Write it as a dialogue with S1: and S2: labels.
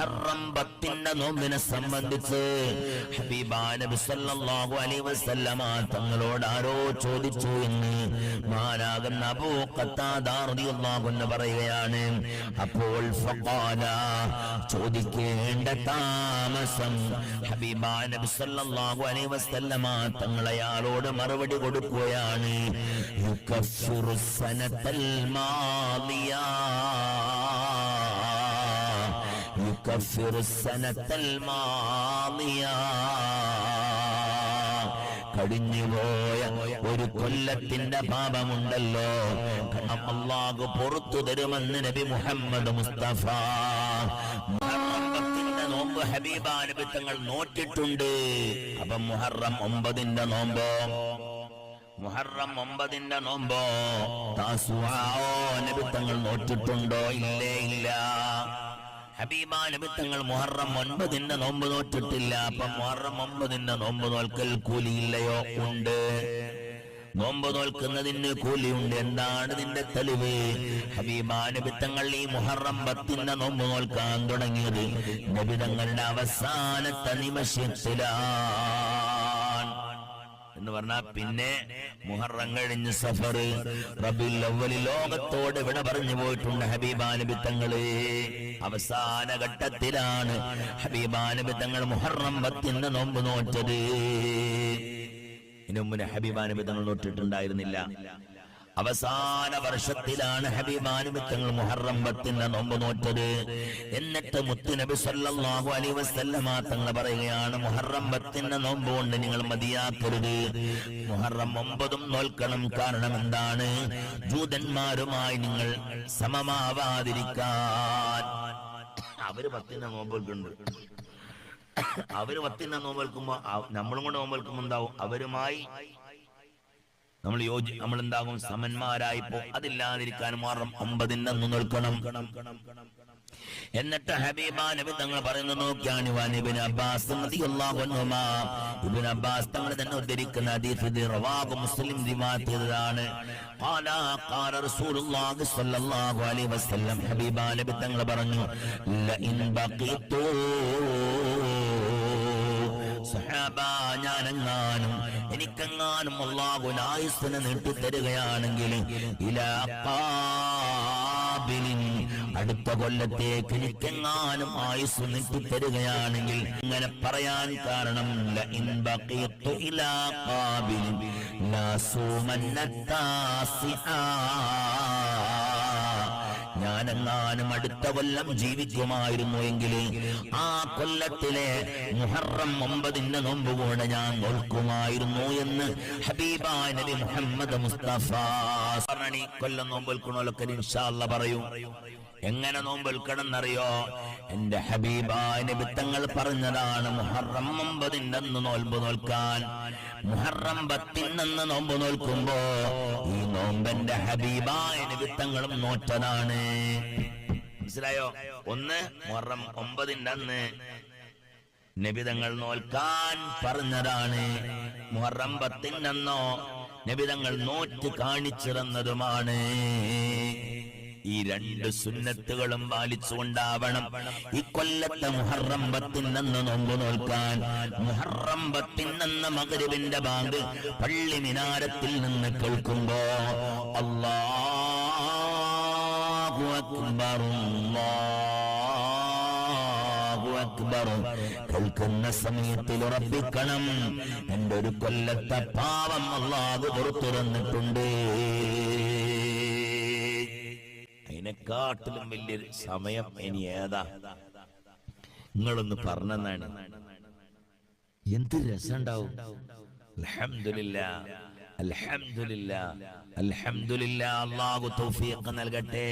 S1: മുഹറം പത്തിന്റെ നോമ്പിനെ സംബന്ധിച്ച് ഹബീബാ നബി സല്ലല്ലാഹു അലൈഹി വസല്ലമ തങ്ങളോട് ആരോ ചോദിച്ചു എന്ന് മാനാകുന്ന അബൂ ഖത്താദ റളിയല്ലാഹു അൻഹു പറയുകയാണ്. അപ്പോൾ ഫഖാല ചോദിക്കേണ്ട താമസം ഹബീബാ നബി സല്ലല്ലാഹു അലൈഹി വസല്ലമ തങ്ങൾ മറുപടി കൊടുക്കുകയാണ്. യുകഫിറു സനത്തൽ മാദിയാ يكفر السنة الماضية കഴിഞ്ഞുപോയ ഒരു കൊല്ലത്തിന്റെ പാപമുണ്ടല്ലോ കാരണം അള്ളാഹു പുറത്തു തരുമെന്ന് നബി മുഹമ്മദ് മുസ്തഫ മുഹറം പത്തിന്റെ നോമ്പ് ഹബീബാനബി തങ്ങൾ നോറ്റിട്ടുണ്ട് അപ്പൊ മുഹറം ഒമ്പതിന്റെ നോമ്പോ മുഹറം ഒമ്പതിന്റെ നോമ്പോ താസുആോ നബി തങ്ങൾ നോറ്റിട്ടുണ്ടോ ഇല്ലേ ഇല്ല ഹബീബ നബിത്തങ്ങൾ മുഹറം ഒൻപതിന്റെ നോമ്പ് നോറ്റിട്ടില്ല. അപ്പൊ മുഹറം ഒമ്പതിന്റെ നോമ്പ് നോൽക്കൽ കൂലിയില്ലയോ? ഉണ്ട്. നോമ്പ് നോൽക്കുന്നതിന് കൂലിയുണ്ട്. എന്താണ് നിന്റെ തെളിവ്? ഹബീബ നബിത്തങ്ങൾ ഈ മുഹറം പത്തിന്റെ നോമ്പ് നോൽക്കാൻ തുടങ്ങിയത്. നബിതങ്ങളുടെ അവസാനത്തെ നിമിഷത്തിലാണ് എന്ന് പറഞ്ഞാൽ പിന്നെ മുഹറം കഴിഞ്ഞ് സഫർ റബിൽ ലോകത്തോട് വിട പറഞ്ഞു പോയിട്ടുണ്ട് ഹബീബാനുബിത്തങ്ങൾ തങ്ങൾ. അവസാന ഘട്ടത്തിലാണ് ഹബീബാനുബിത്തങ്ങൾ തങ്ങൾ മുഹറം പത്തിന്റെ നോമ്പ് നോറ്റത്. ഇതിനു മുന്നേ ഹബീബാനബി തങ്ങൾ നോറ്റിട്ടുണ്ടായിരുന്നില്ല. അവസാന വർഷത്തിലാണ് ഹബിബാനുമിത്തങ്ങൾ മുഹറം പത്തിന്റെ നോമ്പ് നോറ്റത്. എന്നിട്ട് മുത്തുനബി സല്ലല്ലാഹു അലൈഹി വസല്ലമ തങ്ങൾ പറയുകയാണ് മുഹറം പത്തിന്റെ നോമ്പ് കൊണ്ട് നിങ്ങൾ മതിയാക്കരുത്. മുഹറം ഒമ്പതും നോൽക്കണം. കാരണം എന്താണ്? ജൂതന്മാരുമായി നിങ്ങൾ സമമാവാതിരിക്കാൻ. അവർ പത്തിന്റെ നോമ്പുകളുണ്ട് അവർ പത്തിന്റെ നോമ്പ് നമ്മളും കൊണ്ട് നോമ്പ് എന്താവും? അവരുമായി നമ്മൾ യോജി നമ്മൾ എന്താകും സമന്മാരായിപ്പോ അതില്ലാതിരിക്കാൻ മാറും അമ്പതിന്റെ നിൽക്കണം. എന്നിട്ട് ഹബീബ നബി തങ്ങൾ പറയുന്നു നോക്കിയാണ് അബ്ബാസ് അബ്ബാസ് തങ്ങൾ തന്നെ ഉദ്ധരിക്കുന്ന ഹദീസ് മുസ്ലിം റിവായത്ത് ചെയ്തതാണ്. ഖാല റസൂലുള്ളാഹി സ്വല്ലല്ലാഹു അലൈഹി വസല്ലം. നബി തങ്ങൾ പറഞ്ഞു സഹാബ ഞാനെങ്ങാനും എനിക്കെങ്ങാനും അള്ളാഹു ആയുസ്സിനെ നീട്ടിത്തരുകയാണെങ്കിൽ അടുത്ത കൊല്ലത്തേക്ക് എനിക്കെങ്ങാനും ആയുസ് നീട്ടിത്തരുകയാണെങ്കിൽ ഇങ്ങനെ പറയാൻ കാരണം ഇലാ ഞാനെങ്ങാനും അടുത്ത കൊല്ലം ജീവിക്കുമായിരുന്നു എങ്കിൽ ആ കൊല്ലത്തിലെ മുഹറം ഒമ്പതിന്റെ നോമ്പ് കൂടെ ഞാൻ നോൽക്കുമായിരുന്നു എന്ന് ഹബീബായ നബി മുഹമ്മദ് മുസ്തഫ കൊല്ലം നോമ്പ് ഇൻഷാല്ല പറയും. എങ്ങനെ നോമ്പ് വെൽക്കണമെന്നറിയോ എന്റെ ഹബീബായ നബി തങ്ങൾ പറഞ്ഞതാണ് മുഹറം ഒമ്പതിന്റെ അന്ന് നോൽമ്പ് നോൽക്കാൻ. മുഹറം നോമ്പ് നോൽക്കുമ്പോ ഈ നോമ്പന്റെ ഹബീബായ നബി തങ്ങളും നോറ്റതാണ്. മനസ്സിലായോ? ഒന്ന് മുഹറം ഒമ്പതിന്റെ അന്ന് നബിതങ്ങൾ നോൽക്കാൻ പറഞ്ഞതാണ്. മുഹറം പത്തിനന്നോ നബിതങ്ങൾ നോറ്റ് കാണിച്ചിറന്നതുമാണ് ഈ രണ്ട് സുന്നത്തുകളും പാലിച്ചുകൊണ്ടാവണം ഈ കൊല്ലത്തെ മുഹറം പത്തിനെന്ന് നോമ്പ് നോൽക്കാൻ. മുഹറം പത്തിനെന്ന മകരുവിന്റെ ബാങ്ക് പള്ളി മിനാരത്തിൽ നിന്ന് കേൾക്കുമ്പോ അല്ലാഹു അക്ബർ അക്ബർ കേൾക്കുന്ന സമയത്തിൽ ഉറപ്പിക്കണം. എന്റെ ഒരു കൊല്ലത്തെ പാവം അള്ളാഹു പുറത്തുറന്നിട്ടുണ്ട്. അതിനെക്കാട്ടിലും വലിയൊരു സമയം ഇനി ഏതാ? നിങ്ങളൊന്ന് പറഞ്ഞെന്നാണ്. എന്ത് രസമുണ്ടാവും? അൽഹംദുലില്ലാ അലഹമില്ല അലഹമില്ല അള്ളാഹു തൗഫീഖ് നൽകട്ടെ.